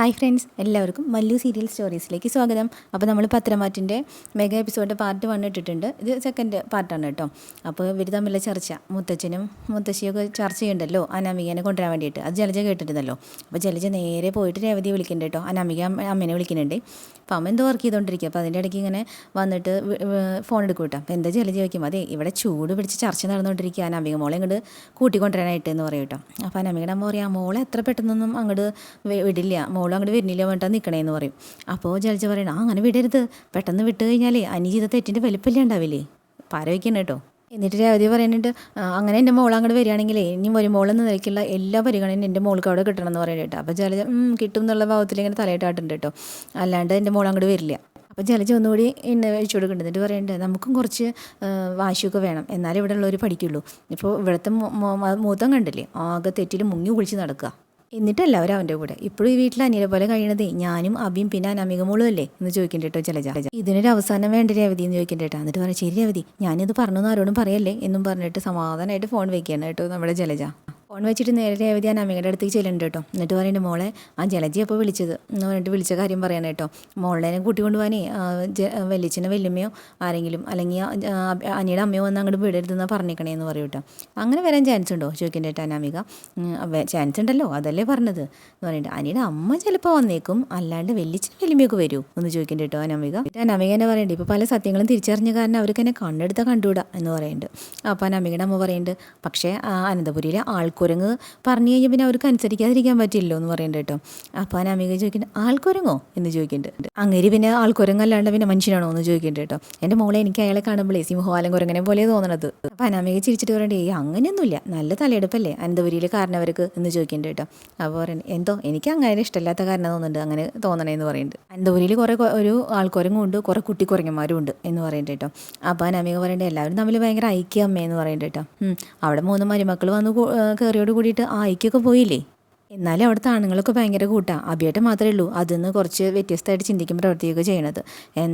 Hi friends എല്ലാവർക്കും Mallu serial സ്റ്റോറീസിലേക്ക് സ്വാഗതം. അപ്പോൾ നമ്മൾ പത്രമാറ്റിന്റെ മെഗാ എപ്പിസോഡ് പാർട്ട് വൺ ഇട്ടിട്ടുണ്ട്. ഇത് സെക്കൻഡ് പാർട്ടാണ് കേട്ടോ. അപ്പോൾ ഇവർ തമ്മിലുള്ള ചർച്ച മുത്തച്ഛനും മുത്തശ്ശിയൊക്കെ ചർച്ച ചെയ്യണ്ടല്ലോ അനാമികനെ കൊണ്ടുവരാൻ വേണ്ടിയിട്ട്. അത് ജലജ കേട്ടിട്ടുണ്ടല്ലോ അപ്പോൾ ജലജ നേരെ പോയിട്ട് രേവതി വിളിക്കുന്നുണ്ട് കേട്ടോ. അനാമിക അമ്മ- അമ്മേനെ വിളിക്കുന്നുണ്ട്. അപ്പോൾ അമ്മ എന്തോ വർക്ക് ചെയ്തുകൊണ്ടിരിക്കുക അപ്പോൾ അതിന്റെ ഇടയ്ക്ക് ഇങ്ങനെ വന്നിട്ട് ഫോൺ എടുക്കും കേട്ടോ. അപ്പോൾ എന്താ ജലജ വയ്ക്കും അതെ ഇവിടെ ചൂട് പിടിച്ച് ചർച്ച നടന്നുകൊണ്ടിരിക്കുക അനാമിക. മോളെ ഇങ്ങോട്ട് കൂട്ടിക്കൊണ്ടുവരാനായിട്ട് എന്ന് പറയും കേട്ടോ. അപ്പോൾ അനാമികയുടെ അമ്മ പറയാം മോളെ എത്ര പെട്ടെന്നൊന്നും അങ്ങോട്ട് വിടില്ല. മോളും അങ്ങോട്ട് വരുന്നില്ല വേണ്ട നിൽക്കണേന്ന് പറയും. അപ്പോൾ ജലജ പറയണം ആ അങ്ങനെ വിടരുത്. പെട്ടെന്ന് വിട്ട് കഴിഞ്ഞാലേ അനി ചെയ്ത തെറ്റിന്റെ വലിപ്പല്ലേ ഉണ്ടാവില്ലേ? പാരവയ്ക്കണം കേട്ടോ. എന്നിട്ട് രവതി പറയുന്നുണ്ട് "ആ, അങ്ങനെ എന്റെ മോൾ അങ്ങോട്ട് വരികയാണെങ്കിൽ ഇനി ഒരു മോളെന്ന നിലയ്ക്കുള്ള എല്ലാ പരിഗണനയും എന്റെ മോൾക്ക് അവിടെ കിട്ടണം എന്ന് പറയുന്നത് കേട്ടോ. അപ്പോൾ ജലജ "ഉം, കിട്ടും എന്നുള്ള ഭാവത്തിൽ ഇങ്ങനെ തലയിട്ടാട്ടുണ്ട് കേട്ടോ. അല്ലാണ്ട് എന്റെ മോൾ അങ്ങോട്ട് വരില്ല. അപ്പോൾ ജലജ ഒന്നുകൂടി എന്നെ വെച്ചു കൊടുക്കുന്നുണ്ട്. പറയുന്നുണ്ട് നമുക്കും കുറച്ച് വാശിയൊക്കെ വേണം. എന്നാലേ ഇവിടെ ഉള്ളവർ പഠിക്കുള്ളൂ. ഇപ്പോൾ ഇവിടുത്തെ മൂത്തം കണ്ടില്ലേ? ആകെ തെറ്റിൽ മുങ്ങി കുളിച്ച് നടക്കുക എന്നിട്ടല്ല എല്ലാവരും അവന്റെ കൂടെ. ഇപ്പോഴും ഈ വീട്ടിൽ അനിയനെ പോലെ കഴിയണതേ ഞാനും അബിയും പിന്നെ അനാമിക മോളും അല്ലേ? എന്ന് ചോദിക്കണ്ട കേട്ടോ ജലജ ഇതിനൊരു അവസാനം വേണ്ട രവതി എന്ന് ചോദിക്കണ്ട എന്നിട്ട് പറയാം ശരി രവതി ഞാനിത് പറഞ്ഞു ആരോടും പറയല്ലേ? എന്നും പറഞ്ഞിട്ട് സമാധാനമായിട്ട് ഫോൺ വെക്കുകയാണ് കേട്ടോ നമ്മുടെ ജലജ. ഫോൺ വെച്ചിട്ട് നേരെ രേവതി ഞാൻ അമ്മയുടെ അടുത്തേക്ക് ചെല്ലുന്നുണ്ട് കേട്ടോ. എന്നിട്ട് പറയുന്നുണ്ട് മോളെ ആ ജലജി അപ്പോൾ വിളിച്ചത്. എന്ന് പറഞ്ഞിട്ട് വിളിച്ച കാര്യം പറയണം കേട്ടോ. മോളേനെ കൂട്ടിക്കൊണ്ട് പോകാനേ വലിയച്ഛനോ വല്യമ്മയോ ആരെങ്കിലും അല്ലെങ്കിൽ അനിയുടെ അമ്മയോ വന്ന് അങ്ങോട്ട് വിടരുതെന്ന് പറഞ്ഞേക്കണേ എന്ന് പറയും കേട്ടോ. അങ്ങനെ വരാൻ ചാൻസ് ഉണ്ടോ? ചോദിക്കണ്ട കേട്ടോ അനാമിക. ചാൻസ് ഉണ്ടല്ലോ അതല്ലേ പറഞ്ഞത്. എന്ന് പറഞ്ഞിട്ട് അനിയുടെ അമ്മ ചിലപ്പോൾ വന്നേക്കും അല്ലാണ്ട് വലിയച്ഛനും വലിയമ്മയൊക്കെ വരൂ. എന്ന് ചോദിക്കുന്നുണ്ട് കേട്ടോ അനാമിക. അനാമിക എന്നെ പറയുന്നുണ്ട് ഇപ്പോൾ പല സത്യങ്ങളും തിരിച്ചറിഞ്ഞ കാരണം അവർക്ക് എന്നെ കണ്ണെടുത്താൽ കണ്ടുകൂടാ എന്ന് പറയുന്നുണ്ട്. അപ്പോൾ അനാമികയുടെ അമ്മ പറയുന്നുണ്ട് പക്ഷേ അനന്തപുരിയിലെ അനന്തപുരിയിലെ ആൾക്കുരങ്ങ് പറഞ്ഞു കഴിഞ്ഞാൽ പിന്നെ അവർക്ക് അനുസരിക്കാതിരിക്കാൻ പറ്റില്ലല്ലോ എന്ന് പറയുന്നുണ്ട് കേട്ടോ. അപ്പോൾ അമിക ചോദിക്കുന്നുണ്ട് ആൾക്കുരങ്ങോ? എന്ന് ചോദിക്കുന്നുണ്ട്. അങ്ങനെ പിന്നെ ആൾക്കുരങ്ങല്ലാണ്ട് പിന്നെ മനുഷ്യനാണോ എന്ന് ചോദിക്കുന്നുണ്ട് കേട്ടോ. എന്റെ മോളെ എനിക്ക് അയാളെ കാണുമ്പോഴേ സിംഹവാലം കുരങ്ങനെ പോലെ തോന്നണത്. അപ്പോൾ അനാമിക ചിരിച്ചിട്ട് പറയണ്ടേ അങ്ങനെയൊന്നുമില്ല. നല്ല തലയെടുപ്പല്ലേ? അനന്തപുരിയിൽ കാരണവർക്ക്? എന്ന് ചോദിക്കുന്നുണ്ട് കേട്ടോ. അപ്പോൾ പറയുന്നത് എന്തോ? എനിക്ക് അങ്ങനെ ഇഷ്ടമില്ലാത്ത കാരണം തോന്നുന്നുണ്ട്. അങ്ങനെ തോന്നണേന്ന് പറയുന്നുണ്ട് അനന്തപുരിയിൽ കുറേ ഒരു ആൾക്കുരങ്ങും ഉണ്ട് കുറേ കുട്ടിക്കുരങ്ങന്മാരും ഉണ്ട് എന്ന് പറയുന്നുണ്ട് കേട്ടോ. അപ്പോൾ അനാമിക പറയണ്ടേ എല്ലാവരും തമ്മിൽ ഭയങ്കര ഐക്യം അമ്മയെന്ന് പറയുന്നുണ്ട് കേട്ടോ. അവിടെ മൂന്ന് മരുമക്കൾ വന്ന് കൂ- ഏ, കയറിയോട് കൂടിയിട്ട് ആ ഐക്കൊക്കെ പോയില്ലേ? എന്നാലും അവിടുത്തെ ആണുങ്ങളൊക്കെ ഭയങ്കര കൂട്ടാണ് അബിയായിട്ട് മാത്രമേ ഉള്ളൂ. അതിൽ നിന്ന് കുറച്ച് വ്യത്യസ്തമായിട്ട് ചിന്തിക്കും പ്രവർത്തിക്കുകയൊക്കെ ചെയ്യണത്.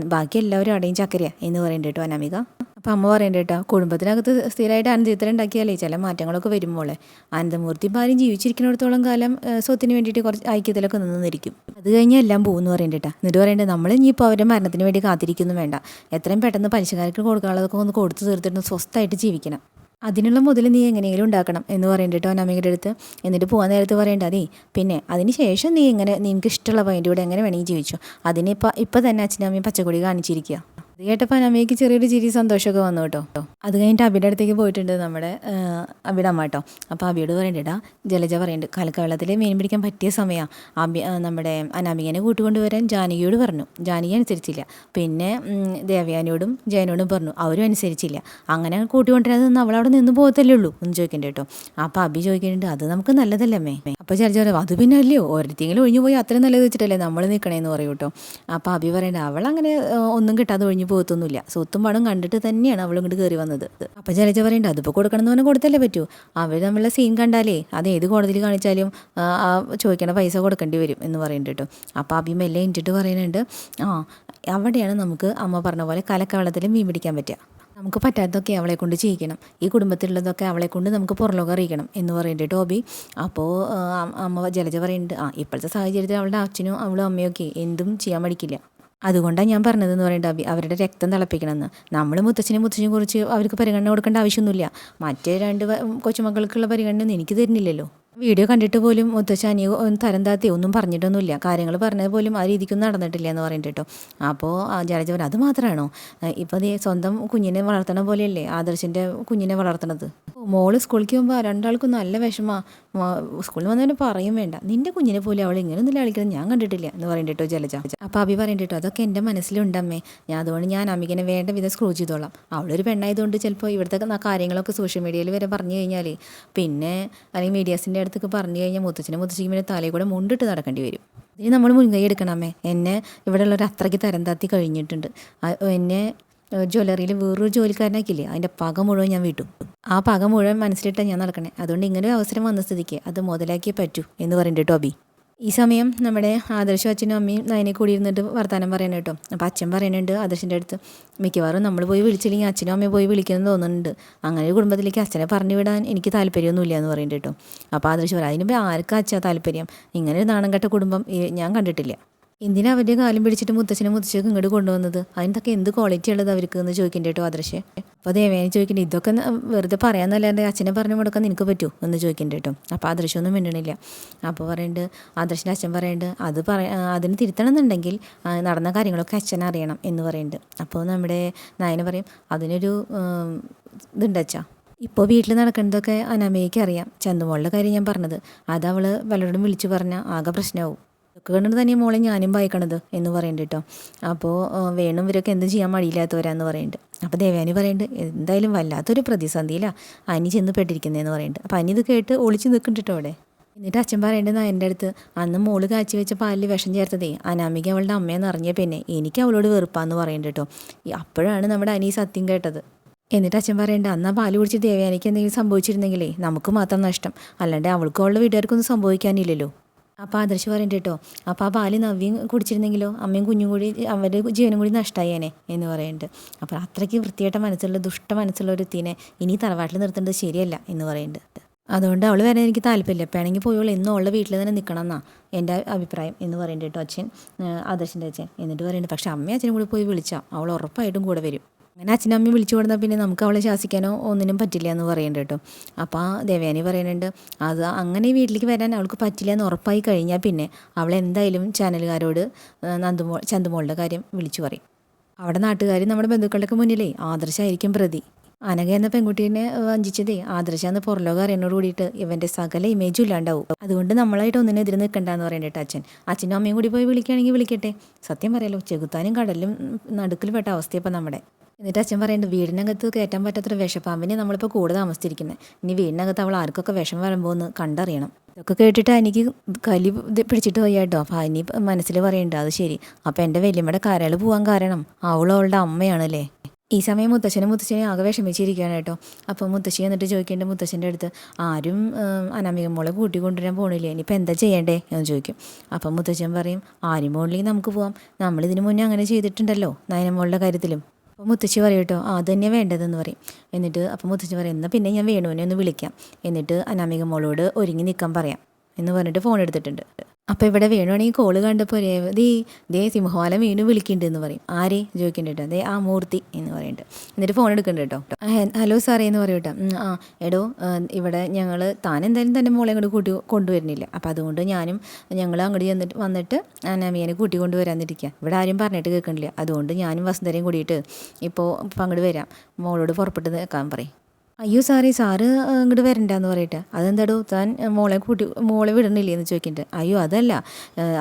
ബാക്കി എല്ലാവരും അടയും ചക്കരയാ. എന്ന് പറയേണ്ടി കേട്ടോ അനാമിക? അപ്പം അമ്മ പറയേണ്ട കേട്ടോ കുടുംബത്തിനകത്ത് സ്ഥിരമായിട്ട് അനന്തചിത്രം ഉണ്ടാക്കിയാലേ ചില മാറ്റങ്ങളൊക്കെ വരുമ്പോളെ അനന്തമൂർത്തി ഭാര്യം ജീവിച്ചിരിക്കുന്നിടത്തോളം കാലം സ്വത്തിന് വേണ്ടിയിട്ട് കുറച്ച് ഐക്യത്തിലൊക്കെ നിന്നിരിക്കും. അത് കഴിഞ്ഞാൽ എല്ലാം പോകുമെന്ന് പറയേണ്ട കേട്ടോ എന്നിട്ട് പറയുന്നുണ്ട് നമ്മൾ ഇനിയിപ്പോൾ അവരുടെ മരണത്തിന് വേണ്ടി കാത്തിരിക്കുന്നു വേണ്ട. എത്രയും പെട്ടെന്ന് പലിശക്കാർക്ക് കൊടുക്കാനുള്ളതൊക്കെ ഒന്ന് കൊടുത്തു തീർത്തിട്ട് സ്വസ്ഥമായിട്ട് ജീവിക്കണം. അതിനുള്ള മുതൽ നീ എങ്ങനെയെങ്കിലും ഉണ്ടാക്കണം എന്ന് പറയുന്നുണ്ട് കേട്ടോ അമ്മയുടെ അടുത്ത്. എന്നിട്ട് പോകാൻ നേരത്ത് പറയേണ്ട അതേ പിന്നെ അതിന് ശേഷം നീ എങ്ങനെ നിനക്ക് ഇഷ്ടമുള്ള പൈന്റെ കൂടെ എങ്ങനെ വേണമെങ്കിൽ ജീവിച്ചു? അതിനിപ്പോൾ ഇപ്പം തന്നെ അച്ഛനും അമ്മയും പച്ചക്കൊടി കാണിച്ചിരിക്കുക അത് കേട്ടപ്പോൾ അമ്മയ്ക്ക് ചെറിയൊരു ചിരി സന്തോഷമൊക്കെ വന്നു കേട്ടോ. അത് കഴിഞ്ഞിട്ട് അബിയുടെ അടുത്തേക്ക് പോയിട്ടുണ്ട് നമ്മുടെ അബിയുടെ അമ്മ കേട്ടോ. അപ്പോൾ അബിയോട് പറയണ്ടേടാ ജലജ പറയുന്നുണ്ട് കലക്കവെള്ളത്തിൽ മീൻ പിടിക്കാൻ പറ്റിയ സമയമാണ് അബി നമ്മുടെ അനാമികനെ കൂട്ടുകൊണ്ടുവരാൻ ജാനകിയോട് പറഞ്ഞു. ജാനകി അനുസരിച്ചില്ല. പിന്നെ ദേവയാനിയോടും ജയനോടും പറഞ്ഞു. അവരും അനുസരിച്ചില്ല. അങ്ങനെ കൂട്ടിക്കൊണ്ടിരുന്നത് അവൾ അവളവിടെ നിന്ന് പോകത്തല്ലേ ഉള്ളൂ. എന്ന് ചോദിക്കണ്ട കേട്ടോ. അപ്പോൾ അബി ചോദിക്കുന്നുണ്ട് അത് നമുക്ക് നല്ലതല്ലേ അമ്മേ? അപ്പോൾ ജലജ പറയും അത് പിന്നെ അല്ലയോ? ഓരോരുത്തെങ്കിലും ഒഴിഞ്ഞു പോയി അത്രയും നല്ലത് വെച്ചിട്ടല്ലേ നമ്മൾ നിൽക്കണേന്ന് പറയൂ കേട്ടോ. അപ്പോൾ അബി പറയണ്ട അവൾ അങ്ങനെ ഒന്നും കിട്ടാതെ ഒഴിഞ്ഞു പോകത്തൊന്നുമില്ല സ്വത്തും പണം കണ്ടിട്ട് തന്നെയാണ് അവൾ ഇങ്ങോട്ട് കയറി വന്നത്. അപ്പം ജലജ പറയണ്ട അതിപ്പോൾ കൊടുക്കണം എന്ന് പറഞ്ഞാൽ കൊടുത്തല്ലേ പറ്റൂ. അവർ തമ്മിലുള്ള സീൻ കണ്ടാലേ അത് ഏത് കോടതിയിൽ കാണിച്ചാലും ചോദിക്കണ പൈസ കൊടുക്കേണ്ടി വരും എന്ന് പറയുന്നുണ്ട് കേട്ടോ. അപ്പോൾ അഭിമ എല്ലാം ഇഞ്ചിട്ട് പറയുന്നുണ്ട് ആ അവിടെയാണ് നമുക്ക് അമ്മ പറഞ്ഞ പോലെ കലക്കവളത്തിലും മീൻ പിടിക്കാൻ പറ്റുക. നമുക്ക് പറ്റാത്തതൊക്കെ അവളെ കൊണ്ട് ചെയ്യിക്കണം. ഈ കുടുംബത്തിലുള്ളതൊക്കെ അവളെ കൊണ്ട് നമുക്ക് പുറലോകം അറിയിക്കണം എന്ന് പറയുന്നുണ്ട് ടോബി അപ്പോൾ അമ്മ ജലജ പറയുന്നുണ്ട് ആ ഇപ്പോഴത്തെ സാഹചര്യത്തിൽ അവളുടെ അച്ഛനും അവളും അമ്മയൊക്കെ എന്തും ചെയ്യാൻ മടിക്കില്ല. അതുകൊണ്ടാണ് ഞാൻ പറഞ്ഞതെന്ന് പറയുന്നത് അവരുടെ രക്തം തിളപ്പിക്കണമെന്ന്. നമ്മൾ മുത്തച്ഛനെ മുത്തച്ഛനും കുറിച്ച് അവർക്ക് പരിഗണന കൊടുക്കേണ്ട ആവശ്യമൊന്നുമില്ല. മറ്റേ രണ്ട് കൊച്ചുമക്കൾക്കുള്ള പരിഗണനയൊന്നും എനിക്ക് തരുന്നില്ലല്ലോ. വീഡിയോ കണ്ടിട്ട് പോലും മുത്തച്ഛ അനിയ ഒന്ന് തരം താത്തി ഒന്നും പറഞ്ഞിട്ടൊന്നുമില്ല. കാര്യങ്ങൾ പറഞ്ഞത് പോലും ആ രീതിക്കൊന്നും നടന്നിട്ടില്ല എന്ന് പറഞ്ഞിട്ട് അപ്പോൾ ജലജ പറഞ്ഞു അത് മാത്രമാണോ ഇപ്പോൾ നീ സ്വന്തം കുഞ്ഞിനെ വളർത്തണ പോലെയല്ലേ ആദർശിന്റെ കുഞ്ഞിനെ വളർത്തണത്? മോൾ സ്കൂളിൽ പോകുമ്പോൾ രണ്ടാൾക്കും നല്ല വിഷമാ. സ്കൂളിൽ വന്നവന് പറയും വേണ്ട. നിന്റെ കുഞ്ഞിനെ പോലും അവൾ ഇങ്ങനെയൊന്നും കളിക്കുന്നത് ഞാൻ കണ്ടിട്ടില്ല. എന്ന് പറയുന്നുണ്ട് ജലജ. അപ്പോൾ അഭി പറയുന്നുണ്ട് അതൊക്കെ എന്റെ മനസ്സിലുണ്ടമ്മേ. ഞാൻ അതുകൊണ്ട് ഞാൻ അമ്മിക്കനെ വേണ്ട വിധം സ്ക്രൂ ചെയ്തോളാം. അവളൊരു പെണ്ണായതുകൊണ്ട് ചിലപ്പോൾ ഇവിടുത്തെ കാര്യങ്ങളൊക്കെ സോഷ്യൽ മീഡിയയിൽ വരെ പറഞ്ഞു കഴിഞ്ഞാൽ പിന്നെ അല്ലെങ്കിൽ മീഡിയാസിന്റെ അടുത്തൊക്കെ പറഞ്ഞു കഴിഞ്ഞാൽ മുത്തച്ഛനും മുത്തച്ഛനും പിന്നെ തലയിൽ കൂടെ മുണ്ടിട്ട് നടക്കേണ്ടി വരും. ഇനി നമ്മൾ മുൻകൈ എടുക്കണമേ. എന്നെ ഇവിടെയുള്ളവർ അത്രയ്ക്ക് തരം താത്തി കഴിഞ്ഞിട്ടുണ്ട്. എന്നെ ജ്വല്ലറിയിൽ വേറൊരു ജോലിക്കാരനാക്കില്ലേ അതിന്റെ പക മുഴുവൻ ഞാൻ വിട്ടു. ആ പക മുഴുവൻ മനസ്സിലിട്ടാണ് ഞാൻ നടക്കണേ. അതുകൊണ്ട് ഇങ്ങനെ ഒരു അവസരം വന്ന സ്ഥിതിക്ക് അത് മുതലാക്കിയേ പറ്റൂ എന്ന് പറയുന്നുണ്ട് ടോബി. ഈ സമയം നമ്മുടെ ആദർശം അച്ഛനും അമ്മയും നയനെ കൂടി ഇരുന്നിട്ട് വർത്തമാനം പറയണം കേട്ടോ. അപ്പോൾ അച്ഛൻ പറയുന്നുണ്ട് ആദർശിന്റെ അടുത്ത് മിക്കവാറും നമ്മൾ പോയി വിളിച്ചില്ലെങ്കിൽ അച്ഛനും അമ്മയും പോയി വിളിക്കുമെന്ന് തോന്നുന്നുണ്ട്. അങ്ങനെ കുടുംബത്തിലേക്ക് അച്ഛനെ പറഞ്ഞു വിടാൻ എനിക്ക് താല്പര്യമൊന്നുമില്ല എന്ന് പറയുന്നുണ്ട് കേട്ടോ. അപ്പോൾ ആദർശം പറയും അതിനുമ്പോൾ ആർക്കാ അച്ഛാ താല്പര്യം? ഇങ്ങനെ ഒരു നാണം കെട്ട കുടുംബം ഞാൻ കണ്ടിട്ടില്ല. എന്തിനാ അവന്റെ കാലം പിടിച്ചിട്ട് മുത്തച്ഛനെ മുത്തച്ഛക്ക് ഇങ്ങോട്ട് കൊണ്ടുവന്നത്? അതിനൊക്കെ എന്ത് ക്വാളിറ്റി ഉള്ളത് അവർക്ക് എന്ന് ചോദിക്കേണ്ട കേട്ടോ ആദർശേ? അപ്പോൾ ദേവേനെ ചോദിക്കേണ്ട ഇതൊക്കെ വെറുതെ പറയാന്നല്ലാണ്ട് അച്ഛനെ പറഞ്ഞു കൊടുക്കാൻ നിനക്ക് പറ്റൂ എന്ന് ചോദിക്കേണ്ട കേട്ടോ അപ്പോൾ ആദർശമൊന്നും മിണ്ടണില്ല. അപ്പോൾ പറയുന്നുണ്ട് ആദർശിന്റെ അച്ഛൻ പറയുന്നുണ്ട് അത് പറ ആ, അതിന് തിരുത്തണം എന്നുണ്ടെങ്കിൽ നടന്ന കാര്യങ്ങളൊക്കെ അച്ഛൻ അറിയണം എന്ന് പറയുന്നുണ്ട് അപ്പോൾ നമ്മുടെ നായന പറയും അതിനൊരു ഇതുണ്ട് അച്ഛാ. ഇപ്പോൾ വീട്ടിൽ നടക്കുന്നതൊക്കെ അനാമയ്ക്ക് അറിയാം. ചന്തുമോളുടെ കാര്യം ഞാൻ പറഞ്ഞത്. അത് അവൾ പലരോടും വിളിച്ചു പറഞ്ഞാൽ ആകെ പ്രശ്നമാവും ഇതൊക്കെ കണ്ടിട്ട് തന്നെ മോളെ ഞാനും വായിക്കണത് എന്ന് പറയുന്നുണ്ട് കേട്ടോ അപ്പോൾ വേണം ഇവരൊക്കെ എന്തും ചെയ്യാൻ മടിയില്ലാത്തവരാന്ന് പറയുന്നുണ്ട് അപ്പോൾ ദേവാനി പറയുന്നുണ്ട് എന്തായാലും വല്ലാത്തൊരു പ്രതിസന്ധിയിലാണ് അനി ചെന്ന് പെട്ടിരിക്കുന്നതെന്ന് പറയുന്നുണ്ട് അപ്പോൾ അനി ഇത് കേട്ട് ഒളിച്ച് നിൽക്കുന്നുണ്ട് അവിടെ. എന്നിട്ട് അച്ഛൻ പറയേണ്ടത് എന്റെ അടുത്ത് അന്ന് മോൾ കാച്ചി വെച്ച പാലിൽ വിഷം ചേർത്തതേ അനാമിക അവളുടെ അമ്മയെന്ന് അറിഞ്ഞ പിന്നെ എനിക്ക് അവളോട് വെറുപ്പാന്ന് പറയുന്നുണ്ട് കേട്ടോ അപ്പോഴാണ് നമ്മുടെ അനി സത്യം കേട്ടത്. എന്നിട്ട് അച്ഛൻ പറയണ്ട അന്ന് ആ പാൽ കുടിച്ച് ദേവയാനിക്ക് എന്തെങ്കിലും സംഭവിച്ചിരുന്നെങ്കിലേ നമുക്ക് മാത്രം നഷ്ടം. അല്ലാണ്ട് അവൾക്കും അവളുടെ വീട്ടുകാർക്കൊന്നും സംഭവിക്കാനില്ലല്ലോ. അപ്പോൾ ആദർശ് പറയണ്ട കേട്ടോ അപ്പോൾ ആ പാൽ നവ്യം കുടിച്ചിരുന്നെങ്കിലോ അമ്മയും കുഞ്ഞും കൂടി അവരുടെ ജീവനും കൂടി നഷ്ടമായേനെ എന്ന് പറയുന്നുണ്ട് അപ്പോൾ അത്രയ്ക്ക് വൃത്തിയായിട്ട മനസ്സുള്ള ദുഷ്ട മനസ്സുള്ള ഒരു തീനെ ഇനി തറവാട്ടിൽ നിർത്തേണ്ടത് ശരിയല്ല എന്ന് പറയുന്നുണ്ട് അതുകൊണ്ട് അവൾ വരാൻ എനിക്ക് താല്പര്യമില്ല. വേണമെങ്കിൽ പോയോളൂ. എന്നും അവളുടെ വീട്ടിൽ തന്നെ നിൽക്കണം എന്നാ എന്റെ അഭിപ്രായം എന്ന് പറയുന്നുണ്ട് കേട്ടോ അച്ഛൻ ആദർശിന്റെ അച്ഛൻ. എന്നിട്ട് പറയുന്നുണ്ട് പക്ഷേ അമ്മയും അച്ഛനും കൂടി പോയി വിളിച്ചാൽ അവൾ ഉറപ്പായിട്ടും കൂടെ വരും. അങ്ങനെ അച്ഛനും അമ്മയും വിളിച്ചു കൊടുത്താൽ പിന്നെ നമുക്ക് അവളെ ശാസിക്കാനോ ഒന്നിനും പറ്റില്ല എന്ന് പറയുന്നുണ്ട് കേട്ടോ. അപ്പോൾ ആ ദേവയാനി പറയുന്നുണ്ട് അത് അങ്ങനെ വീട്ടിലേക്ക് വരാൻ അവൾക്ക് പറ്റില്ല എന്ന് ഉറപ്പായി കഴിഞ്ഞാൽ പിന്നെ അവൾ എന്തായാലും ചാനലുകാരോട് നന്ദുമോൾ ചന്തുമോളുടെ കാര്യം വിളിച്ചു പറയും. അവിടെ നാട്ടുകാർ നമ്മുടെ ബന്ധുക്കളുടെ മുന്നിലേ ആദർശമായിരിക്കും പ്രതി. അനഘ എന്ന പെൺകുട്ടീനെ വഞ്ചിച്ചതേ ആദർശ എന്ന് പുറലോകം അറിയുന്നോട് കൂടിയിട്ട് ഇവന്റെ സകല ഇമേജും ഇല്ലാണ്ടാവും. അതുകൊണ്ട് നമ്മളായിട്ട് ഒന്നിനെതിരെ നിൽക്കണ്ടെന്ന് പറയണ്ടേട്ടോ അച്ഛൻ. അച്ഛനും അമ്മയും കൂടി പോയി വിളിക്കുകയാണെങ്കിൽ വിളിക്കട്ടെ. സത്യം പറയാലോ ചെകുത്താനും കടലും നടുക്കിൽ പെട്ട അവസ്ഥയപ്പം നമ്മുടെ. എന്നിട്ട് അച്ഛൻ പറയുന്നുണ്ട് വീടിനകത്ത് കയറ്റാൻ പറ്റാത്തൊരു വിഷപ്പാമ്പിനെ നമ്മളിപ്പോൾ കൂടെ താമസിച്ചിരിക്കുന്നത് ഇനി വീടിനകത്ത് അവൾ ആർക്കൊക്കെ വിഷം വരുമ്പോൾ എന്ന് കണ്ടറിയണം. ഇതൊക്കെ കേട്ടിട്ട് എനിക്ക് കലി പിടിച്ചിട്ട് പോയി കേട്ടോ. അപ്പോൾ അനി മനസ്സിൽ പറയുന്നുണ്ട് അത് ശരി. അപ്പോൾ എന്റെ വലിയമ്മയുടെ കരൾ പോകാൻ കാരണം അവൾ അമ്മയാണല്ലേ? ഈ സമയം മുത്തശ്ശനും മുത്തശ്ശനും ആകെ വിഷമിച്ചിരിക്കുകയാണ് കേട്ടോ. അപ്പോൾ മുത്തശ്ശി എന്നിട്ട് ചോദിക്കേണ്ട മുത്തശ്ശന്റെ അടുത്ത് ആരും അനാമിക മോളെ കൂട്ടി കൊണ്ടുവരാൻ പോണില്ലേ? ഇനിയിപ്പോൾ എന്താ ചെയ്യണ്ടേ? എന്ന് ചോദിക്കും. അപ്പം മുത്തശ്ശൻ പറയും ആരും പോകണില്ലെങ്കിൽ നമുക്ക് പോവാം. നമ്മളിതിനു മുന്നേ അങ്ങനെ ചെയ്തിട്ടുണ്ടല്ലോ നയനമോളുടെ കാര്യത്തിലും. അപ്പോൾ മുത്തശ്ശി പറയും കേട്ടോ ആ അത് തന്നെ വേണ്ടതെന്ന് പറയും. എന്നിട്ട് അപ്പോൾ മുത്തശ്ശി പറയും എന്നാൽ പിന്നെ ഞാൻ വേണുവിനെ ഒന്ന് വിളിക്കാം. എന്നിട്ട് അനാമിക മോളോട് ഒരുങ്ങി നിൽക്കാൻ പറയാം. എന്ന് പറഞ്ഞിട്ട് ഫോൺ എടുത്തിട്ടുണ്ട്. അപ്പോൾ ഇവിടെ വേണുവാണെങ്കിൽ കോൾ കണ്ടപ്പോൾ രേവതി ദേ സിംഹവാലം വീണു വിളിക്കുന്നുണ്ട് എന്ന് പറയും. ആരെ? ചോദിക്കുന്നുണ്ട് അതെ ആ മൂർത്തി എന്ന് പറയുന്നുണ്ട് എന്നിട്ട് ഫോൺ എടുക്കണ്ട കേട്ടോ. ഹലോ സാറേ എന്ന് പറയും കേട്ടോ. ആ എടോ ഇവിടെ ഞങ്ങൾ താൻ എന്തായാലും തന്നെ മോളെ അങ്ങോട്ട് കൂട്ടി കൊണ്ടുവരുന്നില്ല. അപ്പോൾ അതുകൊണ്ട് ഞാനും ഞങ്ങൾ അങ്ങോട്ട് ചെന്നിട്ട് വന്നിട്ട് അനാമിയനെ കൂട്ടി കൊണ്ടുവരാന്നിരിക്കുക ഇവിടെ ആരും പറഞ്ഞിട്ട് കേൾക്കണില്ല. അതുകൊണ്ട് ഞാനും വസുന്ധരയും കൂടിയിട്ട് ഇപ്പോൾ ഇപ്പം അങ്ങോട്ട് വരാം. മോളോട് പുറപ്പെട്ട് നിൽക്കാൻ പറയും. അയ്യോ സാറേ സാറ് ഇങ്ങോട്ട് വരണ്ടെന്ന് പറയട്ടെ. അതെന്താടോ താൻ മോളെ കൂട്ടി മോളെ വിടണില്ലേ എന്ന് അയ്യോ അതല്ല.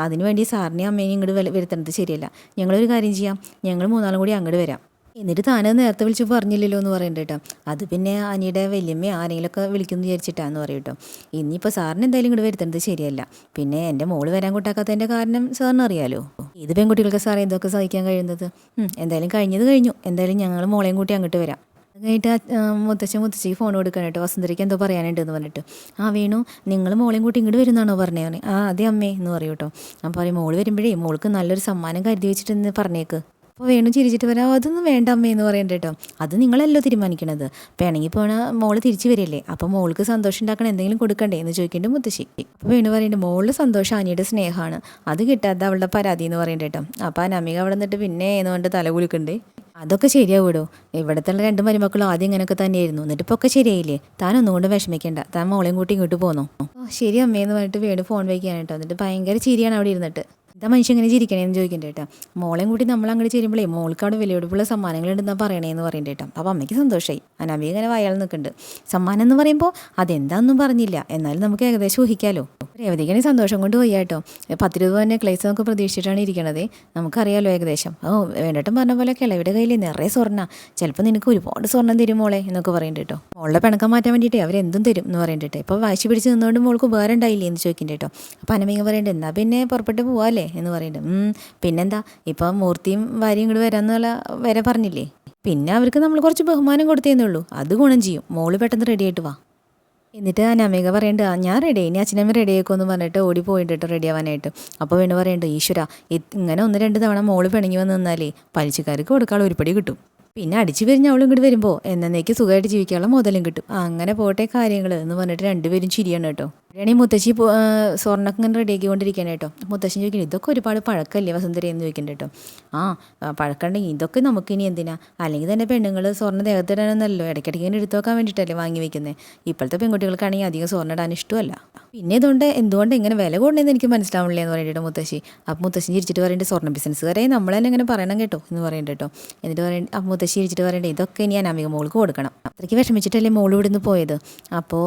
അതിന് വേണ്ടി സാറിനെയും അമ്മേനെയും ഇങ്ങോട്ട് വരുത്തേണ്ടത് ശരിയല്ല. ഞങ്ങളൊരു കാര്യം ചെയ്യാം. ഞങ്ങൾ മൂന്നാളും കൂടി അങ്ങോട്ട് വരാം. എന്നിട്ട് താനത് നേരത്തെ വിളിച്ച് പറഞ്ഞില്ലല്ലോ എന്ന് പറയണ്ട കേട്ടോ. അത് പിന്നെ അനിയുടെ വലിയമ്മ ആരെങ്കിലുമൊക്കെ വിളിക്കുമെന്ന് വിചാരിച്ചിട്ടാന്ന് പറയും കേട്ടോ. ഇനിയിപ്പോൾ സാറിന് എന്തായാലും ഇങ്ങോട്ട് വരുത്തുന്നത് ശരിയല്ല. പിന്നെ എന്റെ മോൾ വരാൻ കൂട്ടാക്കാത്തതിന്റെ കാരണം സാറിന് അറിയാലോ. ഇത് പെൺകുട്ടികൾക്ക് സാറേ എന്തൊക്കെ സഹിക്കാൻ കഴിയുന്നത്? എന്തായാലും കഴിഞ്ഞത് കഴിഞ്ഞു. എന്തായാലും ഞങ്ങൾ മോളെയും കൂട്ടി അങ്ങോട്ട് വരാം. അത് കഴിഞ്ഞിട്ട് മുത്തശ്ശി ഫോൺ കൊടുക്കണം കേട്ടോ വസുന്ധരയ്ക്ക് എന്തോ പറയാനുണ്ടെന്ന് പറഞ്ഞിട്ട്. ആ വീണു നിങ്ങൾ മോളെയും കൂട്ടി ഇങ്ങോട്ട് വരുന്നാണോ പറഞ്ഞേ? ആ അതെ അമ്മേ എന്ന് പറയും കേട്ടോ. അപ്പോൾ പറയും മോൾ വരുമ്പോഴേ മോൾക്ക് നല്ലൊരു സമ്മാനം കരുതി വെച്ചിട്ടെന്ന് പറഞ്ഞേക്ക്. അപ്പോൾ വേണു ചിരിച്ചിട്ട് വരാം. അതൊന്നും വേണ്ട അമ്മേ എന്ന് പറയണ്ട കേട്ടോ. അത് നിങ്ങളല്ലോ തീരുമാനിക്കണത്. വേണമെങ്കിൽ പോണ മോൾ തിരിച്ചു വരില്ലേ? അപ്പോൾ മോൾക്ക് സന്തോഷം ഉണ്ടാക്കണം എന്തെങ്കിലും കൊടുക്കണ്ടേ എന്ന് ചോദിക്കേണ്ട മുത്തശ്ശി. അപ്പോൾ വേണു പറയേണ്ട മോളുടെ സന്തോഷം അനിയുടെ സ്നേഹമാണ്. അത് കിട്ടാത്ത അവളുടെ പരാതി എന്ന് പറയണ്ട കേട്ടോ. അപ്പോൾ അനമിക അവിടെ നിന്നിട്ട് പിന്നെ എന്നുകൊണ്ട് തല കുലുക്കണ്ടേ. അതൊക്കെ ശരിയാവൂടോ? ഇവിടുത്തെ രണ്ട് മരുമക്കളും ആദ്യം ഇങ്ങനെയൊക്കെ തന്നെയായിരുന്നു. എന്നിട്ട് ഇപ്പോൾ ഒക്കെ ശരിയായില്ലേ? താൻ ഒന്നുകൊണ്ട് വിഷമിക്കേണ്ട. താൻ മോളെയും കൂട്ടി ഇങ്ങോട്ട് പോന്നോ? ശരി അമ്മയെന്ന് പറഞ്ഞിട്ട് വേണു ഫോൺ വയ്ക്കാനായിട്ടോ എന്നിട്ട് ഭയങ്കര ചിരിയാണ് അവിടെ ഇരുന്നിട്ട്. എന്താ മനുഷ്യൻ ഇങ്ങനെ ചിരിക്കണേന്ന് ചോദിക്കണ്ട കേട്ടോ മോളെയും കൂട്ടി നമ്മൾ അങ്ങോട്ട് ചേരുമ്പോഴേ മോൾക്ക് അവിടെ വിലയെടുപ്പുള്ള സമ്മാനങ്ങളുണ്ടെന്നാ പറയണേന്ന് പറയണ്ട കേട്ടോ അപ്പോൾ അമ്മയ്ക്ക് സന്തോഷമായി അനാമി ഇങ്ങനെ വയാൾ നിൽക്കുന്നുണ്ട് സമ്മാനം എന്ന് പറയുമ്പോൾ അതെന്താണെന്നും പറഞ്ഞില്ല. എന്നാലും നമുക്ക് ഏകദേശം ഊഹിക്കാലോ. രേവതിക്കാണ് സന്തോഷം കൊണ്ട് പോയി കേട്ടോ പത്ത് രൂപ തന്നെ ക്ലേസ് നമുക്ക് പ്രതീക്ഷിച്ചിട്ടാണ് ഇരിക്കണത്. നമുക്കറിയാലോ ഏകദേശം. ഓ വേണ്ടട്ടും പറഞ്ഞ പോലെ കിളവിയുടെ കയ്യിൽ നിറയെ സ്വർണ. ചിലപ്പോൾ നിനക്ക് ഒരുപാട് സ്വർണം തരും മോളെ എന്നൊക്കെ പറയുന്നുണ്ട് കേട്ടോ മോളുടെ പിണക്കം മാറ്റാൻ വേണ്ടിയിട്ട് അവരെന്തും തരും എന്ന് പറയുന്നുണ്ട് ഇപ്പോൾ വാശി പിടിച്ച് നിന്നുകൊണ്ട് മോൾക്ക് ഉപകാരം ഉണ്ടായില്ലേ എന്ന് ചോദിക്കുന്നുണ്ട് കേട്ടോ അപ്പോൾ അനമിക പറയണ്ട എന്നാൽ പിന്നെ പുറപ്പെട്ട് പോവാല്ലേ എന്ന് പറയുന്നുണ്ട് "ഉം, പിന്നെന്താ? ഇപ്പം മൂർത്തിയും ഭാര്യയും ഇങ്ങോട്ട് വരാമെന്നുള്ള വരെ പറഞ്ഞില്ലേ? പിന്നെ അവർക്ക് നമ്മൾ കുറച്ച് ബഹുമാനം കൊടുത്തേന്നേ ഉള്ളൂ. അത് ഗുണം ചെയ്യും. മോൾ പെട്ടെന്ന് റെഡി ആയിട്ട് വാ. എന്നിട്ട് അനാമിക പറയുന്നുണ്ട് "ആ, ഞാൻ റെഡി ഇനി അച്ഛനമ്മ റെഡി ആക്കുമെന്ന് പറഞ്ഞിട്ട് ഓടി പോയിട്ട് റെഡി ആവാനായിട്ട്. അപ്പോൾ വേണു പറയണ്ട ഈശ്വര ഇങ്ങനെ ഒന്ന് രണ്ട് തവണ മോൾ പിണങ്ങി വന്ന് നിന്നാലേ പലിശക്കാർക്ക് കൊടുക്കാനുള്ള ഒരുപടി കിട്ടും. പിന്നെ അടിച്ചു പിരിഞ്ഞ് അവളും ഇങ്ങോട്ട് വരുമ്പോൾ എന്നേക്ക് സുഖമായിട്ട് ജീവിക്കാനുള്ള മുതലും കിട്ടും. അങ്ങനെ പോട്ടെ കാര്യങ്ങൾ എന്ന് പറഞ്ഞിട്ട് രണ്ടുപേരും ചിരിയാണ് കേട്ടോ. ഇവിടെയാണെങ്കിൽ മുത്തശ്ശി പോ- ആ, സ്വർണൊക്കെ ഇങ്ങനെ റെഡിയാക്കിക്കൊണ്ടിരിക്കുകയാണ് കേട്ടോ. മുത്തശ്ശി ചോദിക്കുന്നത് ഇതൊക്കെ ഒരുപാട് പഴക്കമല്ലേ വസുന്ധര എന്ന് ചോദിക്കുന്നുണ്ട് കേട്ടോ. ആ പഴക്കമുണ്ടെങ്കിൽ ഇതൊക്കെ നമുക്ക് ഇനി എന്തിനാ? അല്ലെങ്കിൽ തന്നെ പെണ്ണുങ്ങൾ സ്വർണ ദേഹത്തിടാനൊന്നല്ലോ ഇടയ്ക്കിടയ്ക്ക് ഇങ്ങനെ എടുത്തു വെക്കാൻ വേണ്ടിയിട്ടല്ലേ വാങ്ങി വെക്കുന്നത് ഇപ്പോഴത്തെ പെൺകുട്ടികൾക്കാണെങ്കിൽ അധികം സ്വർണ ഇടാൻ ഇഷ്ടമല്ല. പിന്നെ ഇതുകൊണ്ട് എന്തുകൊണ്ട് ഇങ്ങനെ വില കൂടണമെന്ന് എനിക്ക് മനസ്സിലാവണില്ല എന്ന് പറയുന്നുണ്ട് മുത്തശ്ശി. അപ്പം മുത്തശ്ശി ചിരിച്ചിട്ട് പറയേണ്ടത് സ്വർണ ബിസിനസ്സുകാരെ നമ്മൾ തന്നെ ഇങ്ങനെ പറയണം കേട്ടോ എന്ന് പറയുന്നുണ്ട് കേട്ടോ. എന്നിട്ട് പറയേണ്ട അപ്പം മുത്തശ്ശി ചിരിച്ചിട്ട് പറയേണ്ടത് ഇതൊക്കെ ഇനി അനാമിക മോൾക്ക് കൊടുക്കണം. അത്രയ്ക്ക് വിഷമിച്ചിട്ടല്ലേ മോൾ ഇവിടുന്ന് പോയത്. അപ്പോൾ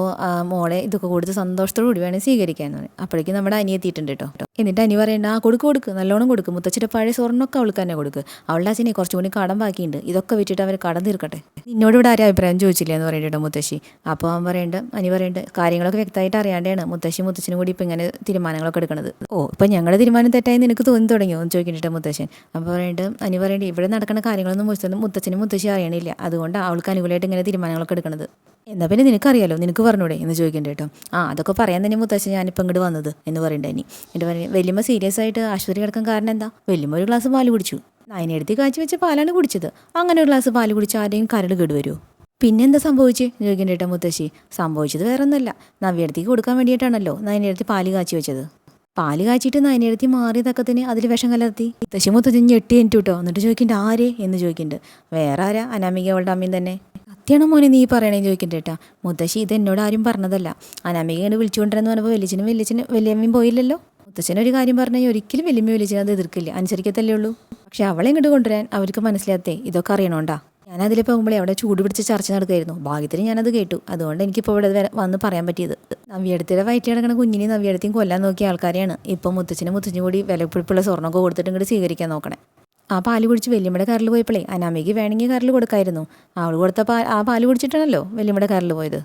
മോളെ ഇതൊക്കെ കൊടുത്ത് സന്തോഷത്തോടു കൂടി വേണം സ്വീകരിക്കാൻ അപ്പോഴേക്കും നമ്മുടെ അനി എത്തിയിട്ടുണ്ട് കേട്ടോ എന്നിട്ട് അനി പറയേണ്ട ആ കൊടുക്ക് കൊടുക്ക്. നല്ലോണം കൊടുക്ക്. മുത്തച്ഛന്റെ പഴയ സ്വർണമൊക്കെ അവൾക്ക് തന്നെ കൊടുക്ക്. അവളുടെ അച്ഛനെ കുറച്ചും കൂടി കടം ബാക്കിയുണ്ട്. ഇതൊക്കെ വിറ്റിട്ട് അവർ കടം തീർക്കട്ടെ. നിന്നോട് ഇവിടെ ആരും അഭിപ്രായം ചോദിച്ചില്ല എന്ന് പറയുന്നുണ്ട് മുത്തശ്ശി. അപ്പോൾ അവൻ പറയുന്നുണ്ട് അനി പറയുന്നുണ്ട് കാര്യങ്ങളൊക്കെ വ്യക്തമായിട്ട് അറിയാണ്ടാണ് മുത്തശ്ശി മുത്തച്ഛനും കൂടി ഇപ്പം ഇങ്ങനെ തീരുമാനങ്ങളൊക്കെ എടുക്കുന്നത് ഓ ഇപ്പം ഞങ്ങളുടെ തീരുമാനം തെറ്റായി നിനക്ക് തോന്നി തുടങ്ങിയോ? എന്ന് ചോദിക്കുന്നുണ്ട് മുത്തശ്ശൻ. അപ്പോൾ പറയുന്നുണ്ട് അനി പറയുന്നുണ്ട് ഇവിടെ നടക്കുന്ന കാര്യങ്ങളൊന്നും മുത്തച്ഛനും മുത്തച്ഛനും മുത്തശ്ശി അറിയണില്ല. അതുകൊണ്ട് അവൾക്ക് അനുകൂലമായിട്ട് ഇങ്ങനെ തീരുമാനങ്ങളൊക്കെ എടുക്കുന്നത് എന്നാൽ പിന്നെ നിനക്കറിയാലോ നിനക്ക് പറഞ്ഞൂടെ എന്ന് ചോദിക്കണ്ട കേട്ടോ ആ അതൊക്കെ പറയാൻ തന്നെ മുത്തശ്ശൻ ഞാനിപ്പോൾ ഇങ്ങോട്ട് വന്നത് എന്ന് പറയണ്ടേ ഇനി. പറയും വലിയമ്മ സീരിയസ് ആയിട്ട് ആശുപത്രി കിടക്കാൻ കാരണം എന്താ? വലിയമ്മ ഒരു ഗ്ലാസ് പാൽ കുടിച്ചു. നയനെടുത്ത് കാച്ചി വെച്ച പാലാണ് കുടിച്ചത്. അങ്ങനെ ഒരു ഗ്ലാസ് പാൽ കുടിച്ച് ആരെയും കരട് കേടുവരുമോ പിന്നെന്താ സംഭവിച്ചേ? ചോദിക്കണ്ട കേട്ടോ മുത്തശ്ശി. സംഭവിച്ചത് വേറെ ഒന്നല്ല നവ്യടുത്തേക്ക് കൊടുക്കാൻ വേണ്ടിയിട്ടാണല്ലോ നയനെടുത്ത് പാൽ കാച്ചി വെച്ചത്. പാൽ കാച്ചിട്ട് നയനെടുത്തി മാറിയ തക്കത്തിന് അതിൽ വിഷം കലർത്തി. മുത്തശ്ശി മുത്തച്ഛൻ ഞെട്ടി എനിക്ക് കേട്ടോ എന്നിട്ട് ചോദിക്കണ്ട ആരെ? എന്ന് ചോദിക്കുന്നുണ്ട് വേറെ ആരാ? അനാമിക അവളുടെ അമ്മയും തന്നെ. സത്യമാണോ മോനെ നീ പറയണേന്ന് ചോദിക്കണ്ട കേട്ടാ മുത്തശ്ശി ഇത് എന്നോട് ആരും പറഞ്ഞതല്ല. അനാമികയാണ് വിളിച്ചുകൊണ്ടിരുന്നു പറഞ്ഞപ്പോൾ വലിയച്ഛനും വലിയച്ഛനും വലിയമ്മയും പോയില്ലല്ലോ? മുത്തച്ഛനൊരു കാര്യം പറഞ്ഞാൽ ഒരിക്കലും വലിയമ്മ വലിയച്ഛനും അത് എതിർക്കില്ല. അനുസരിക്കത്തല്ലേ ഉള്ളൂ. പക്ഷെ അവളെ ഇങ്ങോട്ട് കൊണ്ടുവരാൻ അവർക്ക് മനസ്സിലാത്തേ ഇതൊക്കെ അറിയണോണ്ടാ. ഞാൻ പോകുമ്പോഴേ അവിടെ ചൂട് പിടിച്ച് ചർച്ച നടക്കുമായിരുന്നു ഭാഗ്യത്തിന് ഞാനത് കേട്ടു. അതുകൊണ്ട് എനിക്കിപ്പോൾ ഇവിടെ വരെ വന്ന് പറയാൻ പറ്റിയത്. നവ്യടത്തിയുടെ വയറ്റിൽ കിടക്കുന്ന കുഞ്ഞിനെ നവ്യടത്തിയും കൊല്ലാൻ നോക്കിയ ആൾക്കാരെയാണ്. ഇപ്പം മുത്തച്ഛനും മുത്തച്ഛനും കൂടി വിലപ്പിടിപ്പുള്ള സ്വർണമൊക്കെ കൊടുത്തിട്ട് ഇങ്ങോട്ട് സ്വീകരിക്കാൻ നോക്കണേ. ആ പാൽ കുടിച്ച് വലിയമ്മയുടെ കാറിൽ പോയപ്പോഴേ അനാമയ്ക്ക് വേണമെങ്കിൽ കാറിൽ കൊടുക്കായിരുന്നു. അവൾ കൊടുത്ത പാ ആ പാൽ കുടിച്ചിട്ടാണല്ലോ വലിയമ്മയുടെ കാറിൽ പോയത്.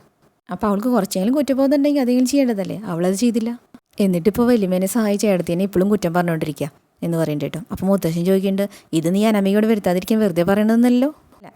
അപ്പോൾ അവൾക്ക് കുറച്ചെങ്കിലും കുറ്റബോധം ഉണ്ടെങ്കിൽ അതെങ്കിലും ചെയ്യേണ്ടതല്ലേ? അവളത് ചെയ്തില്ല. എന്നിട്ടിപ്പോൾ വലിയമ്മേനെ സഹായിച്ച ഏടത്തിനെ ഇപ്പോഴും കുറ്റം പറഞ്ഞുകൊണ്ടിരിക്കുക എന്ന് പറയുന്നുണ്ട് കേട്ടോ. അപ്പോൾ മുത്തശ്ശൻ ചോദിക്കുന്നുണ്ട് ഇത് നീ അനാമികയോട് വരുത്താതിരിക്കാൻ വെറുതെ പറയണമെന്നല്ലോ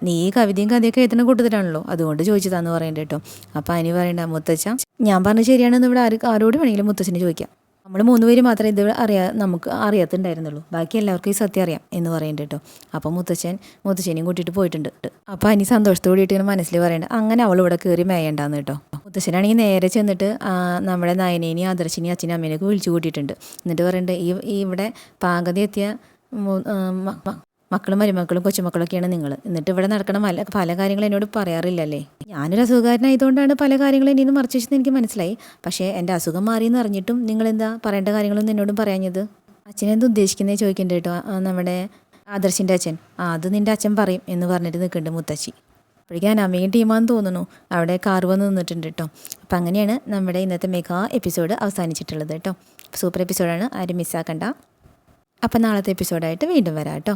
നീ ഈ കവിതയും കഥയൊക്കെ എഴുതുന്ന കൂട്ടത്തിലാണല്ലോ അതുകൊണ്ട് ചോദിച്ചതാന്ന് പറയുന്നുണ്ട് കേട്ടോ. അപ്പോൾ അനി പറയണ്ട മുത്തച്ഛ ഞാൻ പറഞ്ഞ ശരിയാണെന്ന് ഇവിടെ ആര് ആരോട് വേണമെങ്കിലും മുത്തച്ഛന് ചോദിക്കാം. നമ്മൾ മൂന്ന് പേര് മാത്രമേ ഇത് അറിയാ നമുക്ക് അറിയാത്തുണ്ടായിരുന്നുള്ളൂ. ബാക്കി എല്ലാവർക്കും ഈ സത്യം അറിയാം എന്ന് പറയുന്നുണ്ട് കേട്ടോ. അപ്പോൾ മുത്തച്ഛൻ മുത്തശ്ശനെയും കൂട്ടിയിട്ട് പോയിട്ടുണ്ട്. അപ്പോൾ അനി സന്തോഷത്തോടെ കൂടിയിട്ട് ഇങ്ങനെ മനസ്സിൽ പറയുന്നുണ്ട് അങ്ങനെ അവൾ ഇവിടെ കയറി മേയണ്ടാന്ന് കേട്ടോ. മുത്തശ്ശനാണെങ്കിൽ നേരെ ചെന്നിട്ട് നമ്മുടെ നയനേനെയും ആദർശിനെയും അച്ഛനും അമ്മേനെയൊക്കെ വിളിച്ചു കൂട്ടിയിട്ടുണ്ട്. എന്നിട്ട് പറയുന്നുണ്ട് ഈ ഇവിടെ പാകതി എത്തിയ മക്കളും മരുമക്കളും കൊച്ചുമക്കളൊക്കെയാണ് നിങ്ങൾ എന്നിട്ട് ഇവിടെ നടക്കണ പല പല കാര്യങ്ങളും എന്നോട് പറയാറില്ലല്ലേ? ഞാനൊരു അസുഖകാരനായതുകൊണ്ടാണ് പല കാര്യങ്ങളും എന്നെ നിന്ന് മറച്ചു വെച്ചെന്ന് എനിക്ക് മനസ്സിലായി. പക്ഷേ എന്റെ അസുഖം മാറിയെന്ന് അറിഞ്ഞിട്ടും നിങ്ങളെന്താ പറയേണ്ട കാര്യങ്ങളൊന്നും എന്നോടും പറയാഞ്ഞത്? അച്ഛനെന്ത് ഉദ്ദേശിക്കുന്നത് ചോദിക്കണ്ട കേട്ടോ? നമ്മുടെ ആദർശിന്റെ അച്ഛൻ. ആ അത് നിന്റെ അച്ഛൻ പറയും എന്ന് പറഞ്ഞിട്ട് നിൽക്കുന്നുണ്ട് മുത്തശ്ശി. അപ്പോഴേക്കും ഞാൻ അമ്മയും ടീമാന്ന് തോന്നുന്നു. അവിടെ കാർ വന്ന് നിന്നിട്ടുണ്ട് കേട്ടോ. അപ്പം അങ്ങനെയാണ് നമ്മുടെ ഇന്നത്തെ മെഗാ എപ്പിസോഡ് അവസാനിച്ചിട്ടുള്ളത് കേട്ടോ. സൂപ്പർ എപ്പിസോഡാണ്. ആരും മിസ്സാക്കണ്ട അപ്പം നാളത്തെ എപ്പിസോഡായിട്ട് വീണ്ടും വരാം കേട്ടോ.